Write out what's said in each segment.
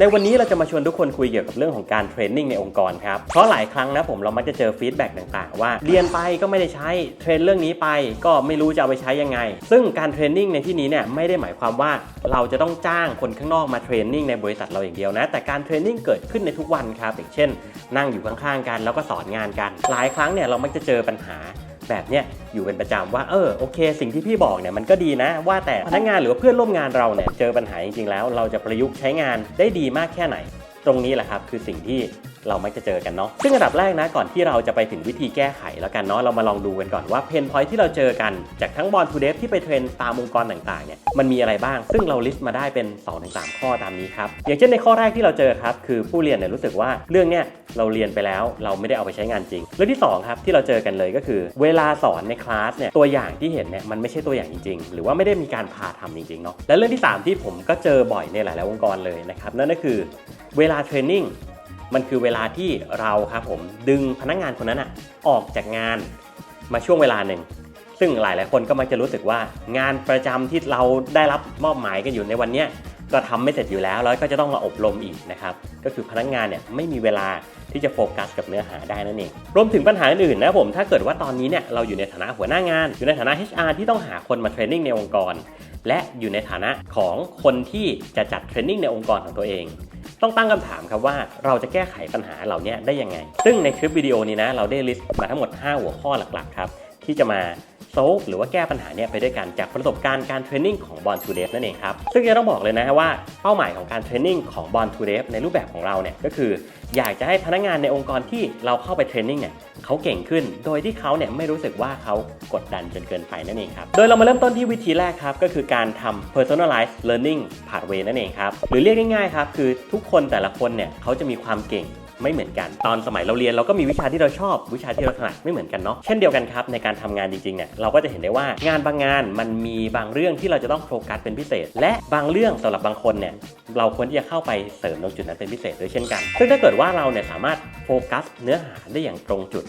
ในวันนี้เราจะมาชวนทุกคนคุยเกี่ยวกับเรื่องของการเทรนนิ่งในองค์กรครับ เพราะหลายครั้งนะผมเรามักจะเจอฟีดแบ็กต่างๆ ว่าเรียนไปก็ไม่ได้ใช้เทรนเรื่องนี้ไปก็ไม่รู้จะเอาไปใช้ยังไง ซึ่งการเทรนนิ่งในที่นี้เนี่ยไม่ได้หมายความว่าเราจะต้องจ้างคนข้างนอกมาเทรนนิ่งในบริษัทเราอย่างเดียวนะ แต่การเทรนนิ่งเกิดขึ้นในทุกวันครับอย่างเช่น นั่งอยู่ข้างๆกันแล้วก็สอนงานกัน หลายครั้งเนี่ยเรามักจะเจอปัญหา แบบเนี้ยอยู่เป็นประจำว่าเออโอเค สิ่งที่พี่บอกเนี่ยมันก็ดีนะ ว่าแต่พนักงานหรือว่าเพื่อนร่วมงานเราเนี่ยเจอปัญหาจริงๆแล้ว เราจะประยุกต์ใช้งานได้ดีมากแค่ไหน ตรงนี้แหละครับคือสิ่งที่ เรามักจะเจอกันเนาะซึ่งอันดับแรกนะก่อนที่เราจะไปถึงวิธีแก้ไขแล้วกันเนาะเรามาลองดูกันก่อนว่าเพนพอยที่เราเจอกันจากทั้งบอลทูเดฟที่ไปเทรนตามองค์กรต่างๆเนี่ยมันมีอะไรบ้าง ซึ่งเราลิสต์มาได้เป็น2-3ข้อตามนี้ครับอย่างเช่นในข้อแรกที่เราเจอครับคือผู้เรียนเนี่ยรู้สึกว่าเรื่องเนี้ยเราเรียนไปแล้วเราไม่ได้เอาไปใช้งานจริง เรื่องที่สองครับที่เราเจอกันเลยก็คือ เวลาสอนในคลาสเนี่ยตัวอย่างที่เห็นเนี่ยมันไม่ใช่ตัวอย่างจริง ๆ หรือว่าไม่ได้มีการพาทำจริงๆเนาะและเรื่องที่สามที่ผมก็เจอบ่อยในหลายๆองค์กรเลยนะครับนั่นก็คือเวลาเทรนนิ่ง มันคือเวลาที่เราครับผมดึงพนักงานคนนั้นอะออกจากงานมาช่วงเวลาหนึ่ง ซึ่งหลายหลายคนก็มักจะรู้สึกว่างานประจำที่เราได้รับมอบหมายกันอยู่ในวันเนี้ยก็ทำไม่เสร็จอยู่แล้วแล้วก็จะต้องมาอบรมอีกนะครับก็คือพนักงานเนี่ยไม่มีเวลาที่จะโฟกัสกับเนื้อหาได้นั่นเองรวมถึงปัญหาอื่นๆนะผมถ้าเกิดว่าตอนนี้เนี่ยเราอยู่ในฐานะหัวหน้างาน อยู่ในฐานะ HR ที่ต้องหาคนมาเทรนนิ่งในองค์กร และอยู่ในฐานะของคนที่จะจัดเทรนนิ่งในองค์กรของตัวเอง ต้องตั้งคำถามครับว่าเราจะแก้ไขปัญหาเหล่านี้ได้ยังไง ซึ่งในคลิปวิดีโอนี้นะเราได้ลิสต์มาทั้งหมด 5 หัวข้อหลักๆครับ ที่จะมาโซฟหรือว่าแก้ปัญหาเนี่ยไปด้วยกันจากประสบการณ์การเทรนนิ่งของบอลทูเดฟนั่นเองครับ ซึ่งจะต้องบอกเลยนะว่าเป้าหมายของการเทรนนิ่งของบอลทูเดฟในรูปแบบของเราเนี่ยก็คือ อยากจะให้พนักงานในองค์กรที่เราเข้าไปเทรนนิ่งเนี่ยเขาเก่งขึ้น โดยที่เขาเนี่ยไม่รู้สึกว่าเขากดดันจนเกินไปนั่นเองครับ โดยเรามาเริ่มต้นที่วิธีแรกครับ ก็คือการทำ personalized learning pathway นั่นเองครับหรือเรียกง่ายๆครับคือทุกคนแต่ละคนเนี่ยเขาจะมีความเก่ง ไม่เหมือนกัน ตอนสมัยเราเรียนเราก็มีวิชาที่เราชอบวิชาที่เราถนัดไม่เหมือนกันเนาะเช่นเดียวกันครับในการทำงานจริงๆเนี่ยเราก็จะเห็นได้ว่างานบางงานมันมีบางเรื่องที่เราจะต้องโฟกัสเป็นพิเศษ และบางเรื่องสำหรับบางคนเนี่ยเราควรที่จะเข้าไปเสริมตรงจุดนั้นเป็นพิเศษด้วยเช่นกัน ซึ่งถ้าเกิดว่าเราเนี่ยสามารถโฟกัสเนื้อหาได้อย่างตรงจุด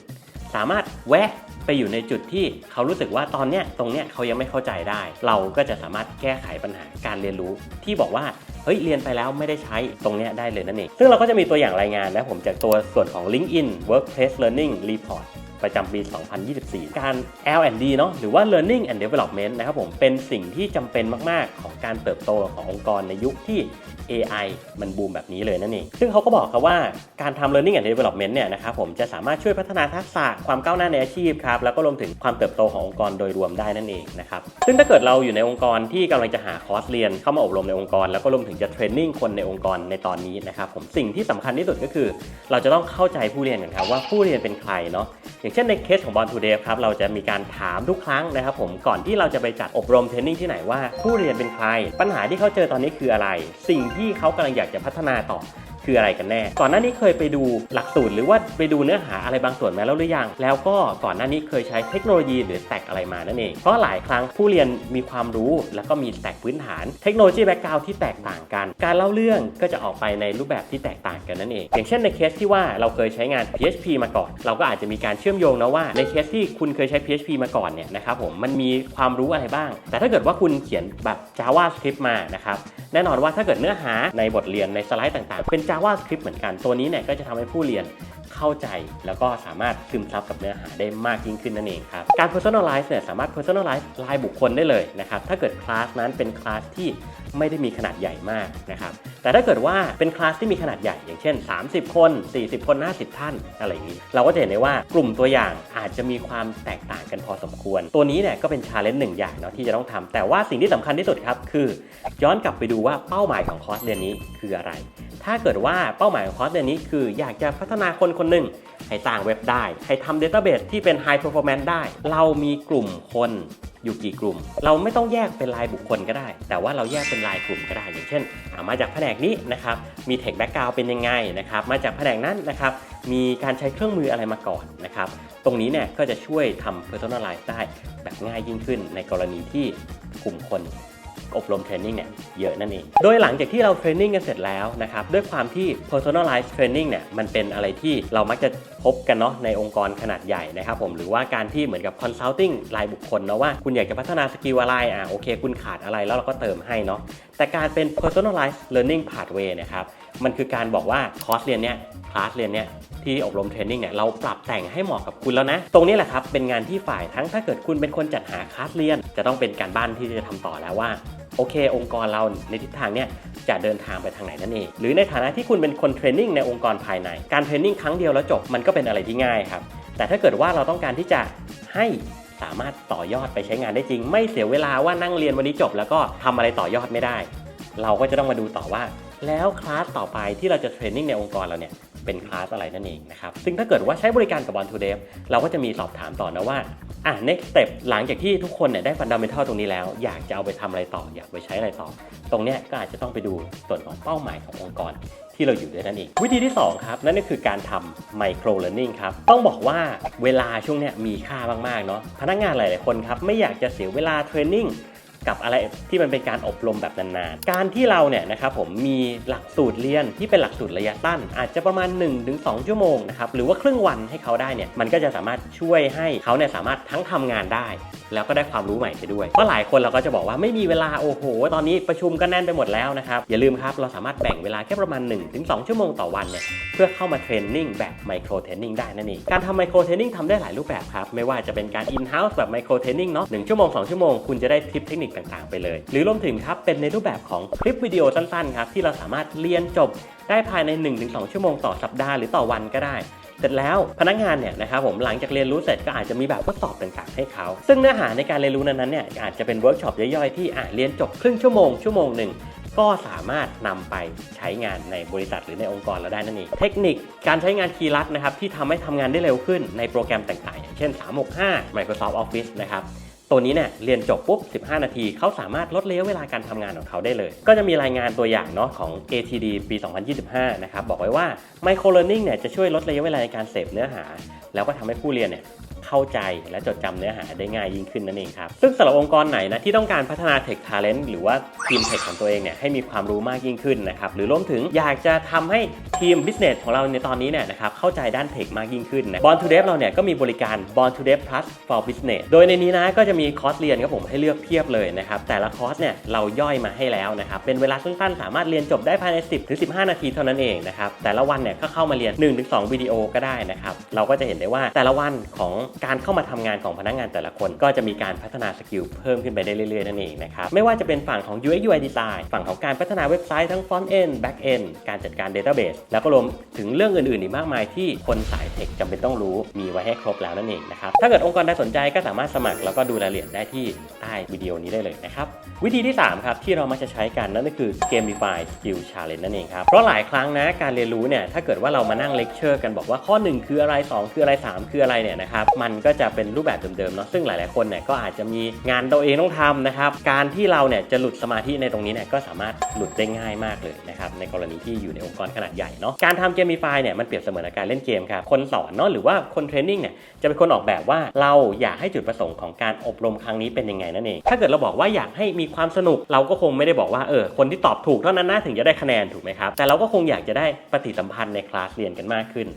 สามารถแวะไปอยู่ในจุดที่เขารู้สึกว่าตอนเนี้ยตรงเนี้ยเขายังไม่เข้าใจได้ เราก็จะสามารถแก้ไขปัญหาการเรียนรู้ ที่บอกว่า เฮ้ยเรียนไปแล้วไม่ได้ใช้ตรงเนี้ยได้เลยนั่นเองซึ่งเราก็จะมีตัวอย่างรายงานนะผมจากตัวส่วนของ LinkedIn Workplace Learning Report ประจำปี 2024 การ L&D เนาะหรือว่า Learning and Development นะครับผม เป็นสิ่งที่จำเป็นมาก ๆ ของการเติบโตขององค์กรในยุคที่ AI มันบูมแบบนี้เลยนั่นเอง ซึ่งเขาก็บอกครับว่าการทำ learning and development เนี่ยนะครับผมจะสามารถช่วยพัฒนาทักษะความก้าวหน้าในอาชีพครับ แล้วก็รวมถึงความเติบโตขององค์กรโดยรวมได้นั่นเองนะครับ ซึ่งถ้าเกิดเราอยู่ในองค์กรที่กำลังจะหาคอร์สเรียนเข้ามาอบรมในองค์กร แล้วก็รวมถึงจะเทรนนิ่งคนในองค์กรในตอนนี้นะครับผมสิ่งที่สำคัญที่สุดก็คือ เราจะต้องเข้าใจผู้เรียนกันครับว่าผู้เรียนเป็นใครเนาะอย่างเช่นในเคสของบอลทูเดฟครับเราจะมีการถามทุกครั้งนะครับผมก่อนที่เราจะไปจัดอบรมเทรนนิ่งที่ไหนว่าผู้เรียนเป็นใคร ปัญหาที่เขาเจอตอนนี้คืออะไร สิ่งที่เขากำลังอยากจะพัฒนาต่อ คืออะไรกันแน่ ก่อนหน้านี้เคยไปดูหลักสูตรหรือว่าไปดูเนื้อหาอะไรบางส่วนมาแล้วหรือยัง แล้วก็ก่อนหน้านี้เคยใช้เทคโนโลยีหรือแตกอะไรมานั่นเอง เพราะหลายครั้งผู้เรียนมีความรู้ แล้วก็มีแตกพื้นฐาน เทคโนโลยีแบ็กกราวที่แตกต่างกัน การเล่าเรื่องก็จะออกไปในรูปแบบที่แตกต่างกันนั่นเอง อย่างเช่นในเคสที่ว่าเราเคยใช้งาน PHP มาก่อน เราก็อาจจะมีการเชื่อมโยงนะว่าในเคสที่คุณเคยใช้ PHP มาก่อนเนี่ยนะครับผมมันมีความรู้อะไรบ้าง แต่ถ้าเกิดว่าคุณเขียนแบบ JavaScript มานะครับแน่นอนว่าถ้าเกิดเนื้อหาในบทเรียนในสไลด์ต่างๆเป็น JavaScript เหมือนกัน ตัวนี้เนี่ยก็จะทำให้ผู้เรียน เข้าใจ แล้วก็สามารถซึมซับกับเนื้อหาได้มากยิ่งขึ้นนั่นเองครับ การ personalize เนี่ยสามารถ personalize รายบุคคลได้เลยนะครับ ถ้าเกิดคลาสนั้นเป็นคลาสที่ไม่ได้มีขนาดใหญ่มากนะครับ แต่ถ้าเกิดว่าเป็นคลาสที่มีขนาดใหญ่ อย่างเช่น 30 คน 40 คน 50 ท่าน อะไรอย่างนี้ เราก็จะเห็นได้ว่ากลุ่มตัวอย่างอาจจะมีความแตกต่างกันพอสมควร ตัวนี้เนี่ยก็เป็นชาเลนจ์หนึ่งอย่างเนาะที่จะต้องทำแต่ว่าสิ่งที่สำคัญที่สุดครับคือ ย้อนกลับไปดูว่าเป้าหมายของคอร์สเรียนนี้คืออะไร ถ้าเกิดว่าเป้าหมายของคอร์สเรียนนี้คืออยากจะพัฒนาคนคนหนึ่งให้สร้างเว็บได้ ให้ทำ Database ที่เป็น High Performance ได้ เรามีกลุ่มคนอยู่กี่กลุ่ม เราไม่ต้องแยกเป็นรายบุคคลก็ได้ แต่ว่าเราแยกเป็นรายกลุ่มก็ได้ อย่างเช่นามาจากแผนกนี้นะครับ มี Tech Background เป็นยังไงนะครับ มาจากแผนกนั้นนะครับ มีการใช้เครื่องมืออะไรมาก่อนนะครับ ตรงนี้เนี่ยก็จะช่วยทำ Personalize ได้แบบง่ายยิ่งขึ้นในกรณีที่กลุ่มคน อบรมเทรนนิ่งเนี่ยเยอะนั่นเอง โดยหลังจากที่เราเทรนนิ่งกันเสร็จแล้วนะครับด้วยความที่ personalized training เนี่ยมันเป็นอะไรที่เรามักจะพบกันเนาะในองค์กรขนาดใหญ่นะครับผมหรือว่าการที่เหมือนกับ consulting รายบุคคลเนาะว่าคุณอยากจะพัฒนาสกิลอะไรอะโอเค คุณขาดอะไรแล้วเราก็เติมให้เนาะแต่การเป็น personalized learning pathway เนะครับ มันคือการบอกว่าคอร์สเรียนเนี้ยคลาสเรียนเนี้ยที่อบรมเทรนนิ่งเนี่ยเราปรับแต่งให้เหมาะกับคุณแล้วนะ ตรงนี้แหละครับเป็นงานที่ฝ่ายทั้งถ้าเกิดคุณเป็นคนจัดหาคลาสเรียน จะต้องเป็นการบ้านที่จะทำต่อแล้วว่าโอเค องค์กรเราในทิศทางเนี้ยจะเดินทางไปทางไหนนั่นเอง หรือในฐานะที่คุณเป็นคนเทรนนิ่งในองค์กรภายใน การเทรนนิ่งครั้งเดียวแล้วจบมันก็เป็นอะไรที่ง่ายครับ แต่ถ้าเกิดว่าเราต้องการที่จะให้สามารถต่อยอดไปใช้งานได้จริง ไม่เสียเวลาว่านั่งเรียนวันนี้จบ แล้วก็ทำอะไรต่อยอดไม่ได้ เราก็จะต้องมาดูต่อว่า แล้วคลาสต่อไปที่เราจะเทรนนิ่งในองค์กรเราเนี่ยเป็นคลาสอะไรนั่นเองนะครับ ซึ่งถ้าเกิดว่าใช้บริการกับบอลทูเดฟเราก็จะมีสอบถามต่อนะว่า อะ next step หลังจากที่ทุกคนเนี่ยได้ฟันดัมเบลทัลตรงนี้แล้ว อยากจะเอาไปทำอะไรต่อ อยากไปใช้อะไรต่อ ตรงเนี้ยก็อาจจะต้องไปดูส่วนของเป้าหมายขององค์กรที่เราอยู่ด้วยนั่นเอง วิธีที่ 2 ครับ นั่นก็คือการทำ micro learning ครับ ต้องบอกว่าเวลาช่วงเนี้ยมีค่ามากๆเนาะพนักงานหลาย ๆ คนครับ ไม่อยากจะเสียเวลาเทรนนิ่ง กับอะไรที่มันเป็นการอบรมแบบนานๆ การที่เราเนี่ยนะครับผมมีหลักสูตรเรียนที่เป็นหลักสูตรระยะสั้นอาจจะประมาณ 1-2 ชั่วโมงนะครับหรือว่าครึ่งวันให้เขาได้เนี่ยมันก็จะสามารถช่วยให้เขาเนี่ยสามารถทั้งทำงานได้ แล้วก็ได้ความรู้ใหม่ไปด้วย เพราะหลายคนเราก็จะบอกว่าไม่มีเวลาโอ้โห ตอนนี้ประชุมก็แน่นไปหมดแล้วนะครับอย่าลืมครับเราสามารถแบ่งเวลาแค่ประมาณ 1-2 ชั่วโมงต่อวันเนี่ยเพื่อเข้ามาเทรนนิ่งแบบไมโครเทรนนิ่งได้นั่นเองการทำไมโครเทรนนิ่งทำได้หลายรูปแบบครับไม่ว่าจะเป็นการ in house แบบไมโครเทรนนิ่งเนาะหนึ่งชั่วโมงสองชั่วโมงคุณจะได้ทิปเทคนิคต่างๆ ไปเลย หรือรวมถึงครับเป็นในรูปแบบของคลิปวิดีโอสั้นๆครับที่เราสามารถเรียนจบได้ภายใน 1-2 ชั่วโมงต่อสัปดาห์หรือต่อวันก็ได้เสร็จแล้วพนักงานเนี่ยนะครับผมหลังจากเรียนรู้เสร็จก็อาจจะมีแบบทดสอบต่างๆให้เขา ซึ่งเนื้อหาในการเรียนรู้นั้นๆเนี่ยอาจจะเป็นเวิร์กช็อปย่อยๆที่อะเรียนจบครึ่งชั่วโมงชั่วโมงหนึ่งก็สามารถนำไปใช้งานในบริษัทหรือในองค์กรเราได้นั่นเองเทคนิคการใช้งานคีย์ลัดนะครับที่ทำให้ทำงานได้เร็วขึ้นในโปรแกรมต่างๆ อย่างเช่น 365 Microsoft Office นะครับ ตัวนี้เนี่ยเรียนจบปุ๊บ 15 นาที เขาสามารถลดระยะเวลาการทำงานของเขาได้เลย ก็จะมีรายงานตัวอย่างเนาะของ ATD ปี 2025 นะครับ บอกไว้ว่า Micro Learning เนี่ยจะช่วยลดระยะเวลาในการเสพเนื้อหา แล้วก็ทำให้ผู้เรียนเนี่ย เข้าใจและจดจำเนื้อหาได้ง่ายยิ่งขึ้นนั่นเองครับ ซึ่งสำหรับองค์กรไหนนะที่ต้องการพัฒนา Tech Talent หรือว่าทีม Tech ของตัวเองเนี่ยให้มีความรู้มากยิ่งขึ้นนะครับหรือรวมถึงอยากจะทำให้ทีม Business ของเราในตอนนี้เนี่ยนะครับเข้าใจด้าน Tech มากยิ่งขึ้นนะ Born to Dev เราเนี่ยก็มีบริการ Born to Dev Plus for Business โดยในนี้นะก็จะมีคอร์สเรียนครับผมให้เลือกเพียบเลยนะครับแต่ละคอร์สเนี่ยเราย่อยมาให้แล้วนะครับเป็นเวลาสั้นๆ สามารถเรียนจบได้ภายใน 10ถึง15 นาทีเท่านั้นเองนะครับแต่ละวันเนี่ยก็เข้ามาเรียน 1-2วิดีโอก็ได้นะครับเราก็จะเห็นได้ว่าแต่ละวันของการเข้ามาทำงานของพนักงานแต่ละคน ก็จะมีการพัฒนาสกิลเพิ่มขึ้นไปได้เรื่อยๆนั่นเองนะครับไม่ว่าจะเป็นฝั่งของ UX UI Design ฝั่งของการพัฒนาเว็บไซต์ทั้ง Front End Back End การจัดการ Database แล้วก็รวมถึงเรื่องอื่นๆอีกมากมายที่คนสายเทคจำเป็นต้องรู้มีไว้ให้ครบแล้วนั่นเองนะครับถ้าเกิดองค์กรใดสนใจก็สามารถสมัครแล้วก็ดูรายละเอียดได้ที่ใต้วิดีโอนี้ได้เลยนะครับวิธีที่สามครับ ที่เรามักจะใช้กันนั่นก็คือ Gamify Skill Challenge นั่นเองครับเพราะหลายครั้งนะการเรียนรู้เนี่ยถ้าเกิดว่าเรามานั่งเลคเชอร์กันบอกว่าข้อ 1 คืออะไร 2 คืออะไร 3 คืออะไรเนี่ยนะครับมันก็จะเป็นรูปแบบเดิมๆเนาะซึ่งหลายๆคนเนี่ยก็อาจจะมีงานตัวเองต้องทำนะครับ การที่เราเนี่ยจะหลุดสมาธิในตรงนี้เนี่ยก็สามารถหลุดได้ง่ายมากเลยนะครับในกรณีที่อยู่ในองค์กรขนาดใหญ่เนาะการทำเกม i ฟายเนี่ยมันเปรียบเสมือนกับการเล่นเกมครับคนสอนเนาะหรือว่าคนเทรนนิ่งเนี่ยจะเป็นคนออกแบบว่าเราอยากให้จุดประสงค์ของการอบรมครั้งนี้เป็นยังไงนั่นเองถ้าเกิดเราบอกว่าอยากให้มีความสนุก เราก็คงไม่ได้บอกว่าเออคนที่ตอบถูกเท่านั้นนะถึงจะได้คะแนนถูกไหมครับแต่เราก็คงอยากจะได้ปฏิสัมพันธ์ในคลาสเรียนกันมากขึ้น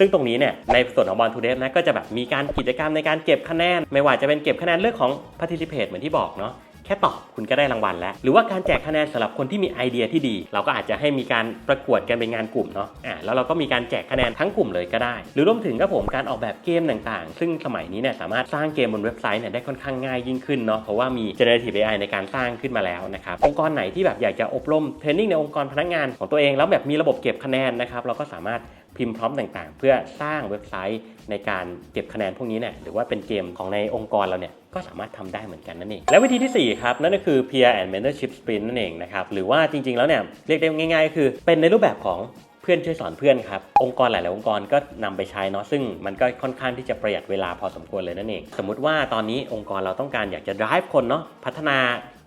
ซึ่งตรงนี้เนี่ยในส่วนของบอลทูเดฟนะก็จะแบบมีการกิจกรรมในการเก็บคะแนน ไม่ว่าจะเป็นเก็บคะแนนเรื่องของ participate เหมือนที่บอกเนาะแค่ตอบคุณก็ได้รางวัลแล้ว หรือว่าการแจกคะแนนสำหรับคนที่มีไอเดียที่ดี เราก็อาจจะให้มีการประกวดกันเป็นงานกลุ่มเนาะอ่าแล้วเราก็มีการแจกคะแนนทั้งกลุ่มเลยก็ได้ หรือรวมถึงก็ผมการออกแบบเกมต่างๆ ซึ่งสมัยนี้เนี่ยสามารถสร้างเกมบนเว็บไซต์เนี่ยได้ค่อนข้างง่ายยิ่งขึ้นเนาะเพราะว่ามี generative AI ในการสร้างขึ้นมาแล้วนะครับองค์กรไหนที่แบบอยากจะอบรมเทรนนิ่งในองค์กรพนักงานของตัวเองแล้วแบบมีระบบเก็บคะแนนนะครับเราก็สามารถ พิมพ์พร้อมต่างๆ เพื่อสร้างเว็บไซต์ในการเก็บคะแนนพวกนี้เนี่ยหรือว่าเป็นเกมของในองค์กรเราเนี่ยก็สามารถทำได้เหมือนกันนั่นเอง และวิธีที่ 4 ครับ นั่นก็คือ peer and mentorship sprint นั่นเองนะครับ หรือว่าจริง ๆ แล้วเนี่ยเรียกได้ง่ายๆก็คือเป็นในรูปแบบของเพื่อนช่วยสอนเพื่อนครับ องค์กรหลาย ๆ องค์กรก็นำไปใช้เนาะซึ่งมันก็ค่อนข้างที่จะประหยัดเวลาพอสมควรเลยนั่นเอง สมมุติว่าตอนนี้องค์กรเราต้องการอยากจะ drive คนเนาะพัฒนา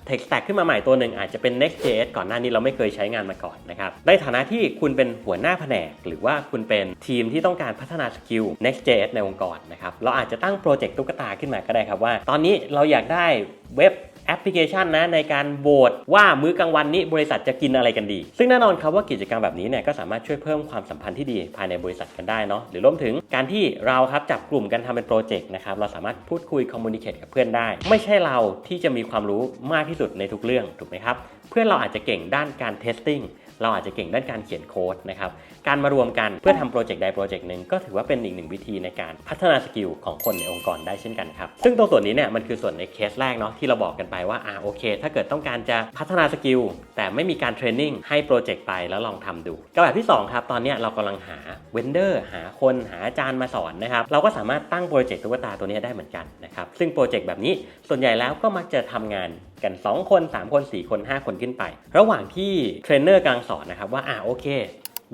Tech Stack ขึ้นมาใหม่ตัวหนึ่งอาจจะเป็น Next.js ก่อนหน้านี้เราไม่เคยใช้งานมาก่อนนะครับ ในฐานะที่คุณเป็นหัวหน้าแผนก หรือว่าคุณเป็นทีมที่ต้องการพัฒนาสกิล Next.js ในองค์กรนะครับ เราอาจจะตั้งโปรเจกต์ตุ๊กตาขึ้นมาก็ได้ครับว่า ตอนนี้เราอยากได้เว็บ แอปพลิเคชันนะในการโหวตว่ามื้อกลางวันนี้บริษัทจะกินอะไรกันดี ซึ่งแน่นอนครับว่ากิจกรรมแบบนี้เนี่ยก็สามารถช่วยเพิ่มความสัมพันธ์ที่ดีภายในบริษัทกันได้เนาะหรือรวมถึงการที่เราครับจับกลุ่มกันทำเป็นโปรเจกต์นะครับเราสามารถพูดคุยคอมมูนิเคตกับเพื่อนได้ ไม่ใช่เราที่จะมีความรู้มากที่สุดในทุกเรื่องถูกไหมครับเพื่อนเราอาจจะเก่งด้านการเทสติ้ง เราอาจจะเก่งด้านการเขียนโค้ดนะครับ การมารวมกันเพื่อทำโปรเจกต์ใดโปรเจกต์หนึ่งก็ถือว่าเป็นอีกหนึ่งวิธีในการพัฒนาสกิลของคนในองค์กรได้เช่นกันครับ ซึ่งตรงส่วนนี้เนี่ยมันคือส่วนในเคสแรกเนาะที่เราบอกกันไปว่าอ่าโอเค ถ้าเกิดต้องการจะพัฒนาสกิลแต่ไม่มีการเทรนนิ่งให้โปรเจกต์ไปแล้วลองทำดูกับแบบที่สองครับตอนเนี้ยเรากำลังหาเวนเดอร์หาคนหาอาจารย์มาสอนนะครับเราก็สามารถตั้งโปรเจกต์ตุ๊กตาตัวนี้ได้เหมือนกันนะครับซึ่งโปรเจกต์แบบนี้ส่วนใหญ่แล้วก็มักจะทำงาน กัน 2 คน 3 คน 4 คน 5 คนขึ้นไป ระหว่างที่เทรนเนอร์กำลังสอนนะครับว่าอ่าโอเค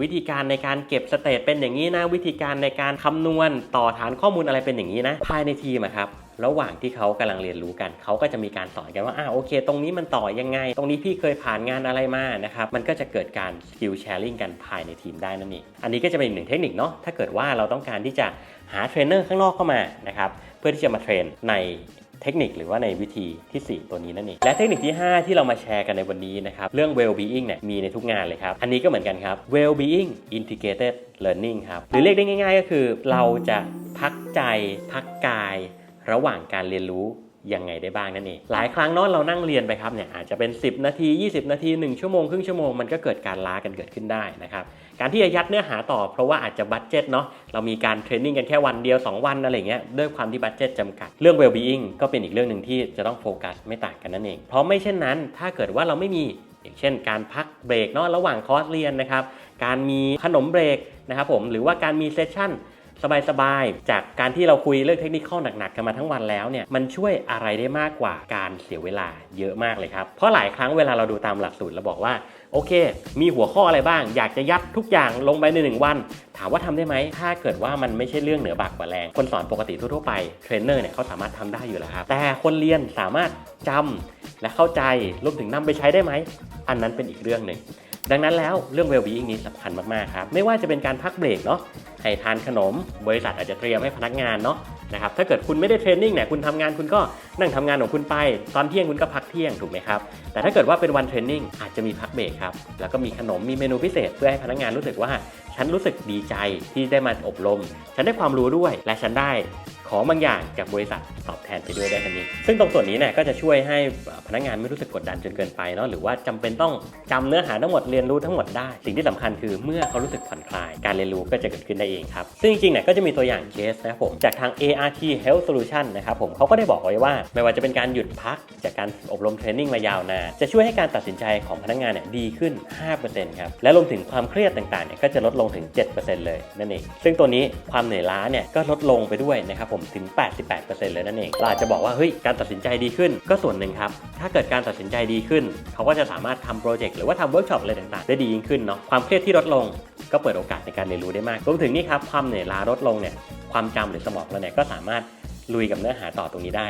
วิธีการในการเก็บสเตตเป็นอย่างนี้นะ วิธีการในการคำนวณต่อฐานข้อมูลอะไรเป็นอย่างนี้นะ ภายในทีมครับ ระหว่างที่เขากำลังเรียนรู้กัน เขาก็จะมีการสอนกันว่าอ่าโอเค ตรงนี้มันต่อยังไง ตรงนี้พี่เคยผ่านงานอะไรมานะครับ มันก็จะเกิดการสกิลแชร์ลิงกันภายในทีมได้นั่นเองอันนี้ก็จะเป็นอีกหนึ่งเทคนิคเนาะถ้าเกิดว่าเราต้องการที่จะหาเทรนเนอร์ข้างนอกเข้ามานะครับเพื่อที่จะมาเทรนใน เทคนิคหรือว่าในวิธีทีสี่ 4 ตัวนี้นั่นเองและเทคนิคที่ 5 ที่เรามาแชร์กันในวันนี้นะครับเรื่อง well being เนี่ยมีในทุกงานเลยครับ อันนี้ก็เหมือนกันครับ well being integrated learning ครับหรือเรียกได้ง่าย ๆ ก็คือเราจะพักใจพักกาย ระหว่างการเรียนรู้ ยังไงได้บ้างนั่นเองหลายครั้งเนอะเรานั่งเรียนไปครับเนี่ยอาจจะเป็น 10 นาที 20 นาที 1 ชั่วโมงครึ่งชั่วโมงมันก็เกิดการล้ากันเกิดขึ้นได้นะครับการที่จะยัดเนื้อหาต่อเพราะว่าอาจจะบัตเจ็ตเนาะเรามีการเทรนนิ่งกันแค่วันเดียว 2 วันอะไรเงี้ยด้วยความที่บัตเจ็ตจำกัดเรื่อง well being ก็เป็นอีกเรื่องหนึ่งที่จะต้องโฟกัสไม่ต่างกันนั่นเองเพราะไม่เช่นนั้น ถ้าเกิดว่าเราไม่มีอย่างเช่น การพักเบรกเนาะระหว่างคอร์สเรียนนะครับการมีขนมเบรกนะครับผมหรือว่าการมีเซสชั่น สบายๆ จากการที่เราคุยเรื่องเทคนิคข้อหนักๆ กันมาทั้งวันแล้วเนี่ยมันช่วยอะไรได้มากกว่าการเสียเวลาเยอะมากเลยครับ เพราะหลายครั้งเวลาเราดูตามหลักสูตรเราบอกว่าโอเค มีหัวข้ออะไรบ้าง อยากจะยัดทุกอย่างลงไปในหนึ่งวัน ถามว่าทำได้ไหม ถ้าเกิดว่ามันไม่ใช่เรื่องเหนือบักกว่าแรง คนสอนปกติทั่วๆไป เทรนเนอร์เนี่ยเขาสามารถทำได้อยู่แล้วครับ แต่คนเรียนสามารถจำและเข้าใจ รวมถึงนำไปใช้ได้ไหม อันนั้นเป็นอีกเรื่องหนึ่ง ดังนั้นแล้วเรื่อง well-being นี้สำคัญมากๆครับไม่ว่าจะเป็นการพักเบรกเนาะให้ทานขนม บริษัทอาจจะเตรียมให้พนักงานเนาะนะครับถ้าเกิดคุณไม่ได้เทรนนิ่งเนี่ยคุณทำงานคุณก็นั่งทำงานของคุณไป ตอนเที่ยงคุณก็พักเที่ยงถูกไหมครับแต่ถ้าเกิดว่าเป็นวันเทรนนิ่งอาจจะมีพักเบรกครับแล้วก็มีขนมมีเมนูพิเศษ เพื่อให้พนักงานรู้สึกว่า ฉันรู้สึกดีใจที่ได้มาอบรม ฉันได้ความรู้ด้วยและฉันได้ ของบางอย่างจากบริษัทตอบแทนไปด้วยได้ทันทีซึ่งตรงส่วนนี้เนี่ยก็จะช่วยให้พนักงานไม่รู้สึกกดดันจนเกินไปเนาะหรือว่าจำเป็นต้องจำเนื้อหาทั้งหมดเรียนรู้ทั้งหมดได้ สิ่งที่สำคัญคือเมื่อเขารู้สึกผ่อนคลาย การเรียนรู้ก็จะเกิดขึ้นได้เองครับ ซึ่งจริงๆเนี่ยก็จะมีตัวอย่างเคสนะครับผมจากทาง ART Health Solution นะครับผมเขาก็ได้บอกไว้ว่า ไม่ว่าจะเป็นการหยุดพักจากการอบรมเทรนนิ่งมายาวนานจะช่วยให้การตัดสินใจของพนักงานเนี่ยดีขึ้น 5%ครับและรวมถึงความเครียดต่างๆเนี่ยก็จะลดลงถึง 7%เลยนั่นเองซึ่งตัวนี้ความเหนื่อยล้าเนี่ยก็ลดลงไปด้วยนะครับผมถึง 88%เลยนั่นเองเราอาจจะบอกว่าเฮ้ยการตัดสินใจดีขึ้นก็ส่วนหนึ่งครับ ถ้าเกิดการตัดสินใจดีขึ้น เขาก็จะสามารถทำโปรเจกต์หรือว่าทำเวิร์กช็อปอะไรต่างๆ ได้ดียิ่งขึ้นเนาะความเครียดที่ลดลงก็เปิดโอกาสในการเรียนรู้ได้มากรวมถึงนี่ครับความเหนื่อยล้าลดลงเนี่ยความจำหรือสมองเราเนี่ยก็สามารถลุยกับเนื้อหาต่อตรงนี้ได้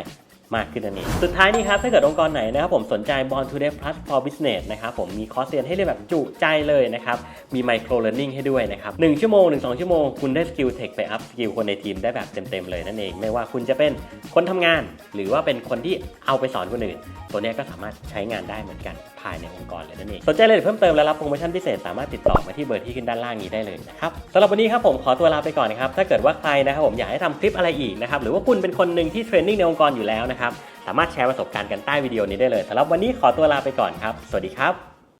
มากขึ้นนั่นเองสุดท้ายนี่ครับถ้าเกิดองค์กรไหนนะครับผมสนใจ Born to Dev Plus for Business นะครับผมมีคอร์สเรียนให้เรียนแบบจุใจเลยนะครับมีไมโคร learning ให้ด้วยนะครับ1ชั่วโมง 1-2 ชั่วโมง คุณได้สกิลเทคไปอัพสกิลคนในทีมได้แบบเต็มๆเลยนั่นเอง ไม่ว่าคุณจะเป็นคนทำงาน หรือว่าเป็นคนที่เอาไปสอนคนอื่น ตัวเนี้ยก็สามารถใช้งานได้เหมือนกันภายในองค์กรเลยนั่นเองสนใจรายละเอียดเพิ่มเติมและรับโปรโมชั่นพิเศษสามารถติดต่อมาที่เบอร์ที่ขึ้นด้านล่างนี้ได้เลยนะครับสำหรับวันนี้ครับผมขอตัวลาไปก่อนนะครับถ้าเกิดว่าใครนะครับผมอยากให้ทำคลิปอะไรอีกนะครับหรือว่าคุณเป็นคนหนึ่งที่เทรนนิ่งในองค์กรอยู่แล้วนะครับ สามารถแชร์ประสบการณ์กันใต้วิดีโอนี้ได้เลยสำหรับวันนี้ขอตัวลาไปก่อนครับ สวัสดีครับ